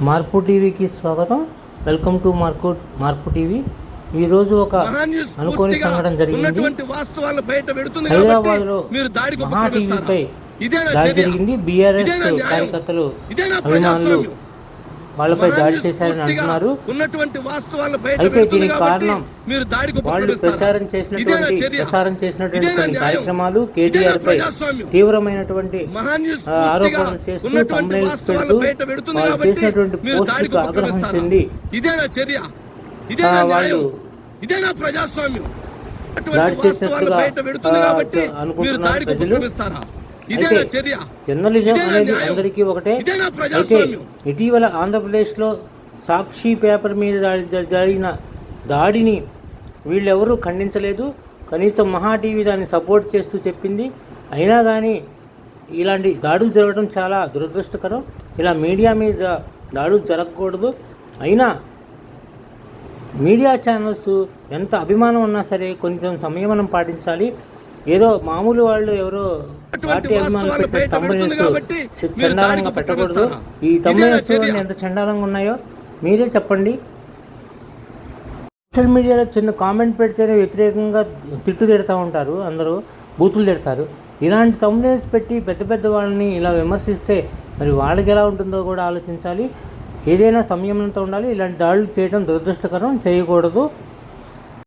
మార్పు టీవీకి స్వాగతం welcome to Marku Marpu TV ఈరోజు ఒక మహాన్యూస్ అనుకోని సంఘటన జరిగింది ఉన్నటువంటి వాస్తవాలను బయట పెడుతుంది హైదరాబాద్లో మీరు దాడికి దాడి? జరిగింది బీఆర్ఎస్? కార్యకర్తలు అభిమానులు? వాళ్ళపై దాడి చేశారని అంటున్నారు ఉన్నటువంటి వాస్తవాలను అయితే దీనికి కారణం మీరు దాడికి వాళ్ళు? ప్రచారం చేసినటువంటి చర్య? ప్రసారం చేసినటువంటి కొన్ని? కార్యక్రమాలు కేటీఆర్ పై? తీవ్రమైనటువంటి ఆరోపణలు చేస్తూ వాస్తవాలను పెడుతూ వాళ్ళు కాబట్టి చేసినటువంటి దాడికి ఆగ్రహం? చెంది ఇదేనా చర్య ఇదేనా ఆ, న్యాయం వాళ్ళు ఇదేనా ప్రజాస్వామ్యం అటువంటి దాడి చేసినట్టుగా, అనుకుంటున్నారు ప్రజలు. అయితే జర్నలిజం అనేది? అందరికీ ఒకటే. అయితే? ఇటీవల ఆంధ్రప్రదేశ్లో సాక్షి పేపర్ మీద జరిగిన దాడిని వీళ్ళెవరూ ఖండించలేదు. కనీసం మహా టీవీ దాన్ని సపోర్ట్ చేస్తూ చెప్పింది. అయినా కానీ ఇలాంటి దాడులు జరగడం చాలా దురదృష్టకరం. ఇలా మీడియా మీద దాడులు జరగకూడదు. అయినా మీడియా ఛానల్స్ ఎంత అభిమానం ఉన్నా సరే కొంచెం సంయమనం పాటించాలి. ఏదో మామూలు వాళ్ళు ఎవరో పార్టీ అభిమానులు చండాలంగా పెట్టకూడదు? ఈ? ఎంత చండాలంగా ఉన్నాయో మీరే చెప్పండి. సోషల్ మీడియాలో చిన్న కామెంట్ పెడితేనే వ్యతిరేకంగా తిట్టు తిడతా ఉంటారు అందరూ బూతులు తిడతారు. ఇలాంటి తమ్నేల్స్ పెట్టి పెద్ద పెద్ద వాళ్ళని ఇలా విమర్శిస్తే మరి వాళ్ళకి ఎలా ఉంటుందో కూడా ఆలోచించాలి. ఏదైనా సంయమనంతో ఉండాలి ఇలాంటి దాడులు చేయడం దురదృష్టకరం చేయకూడదు.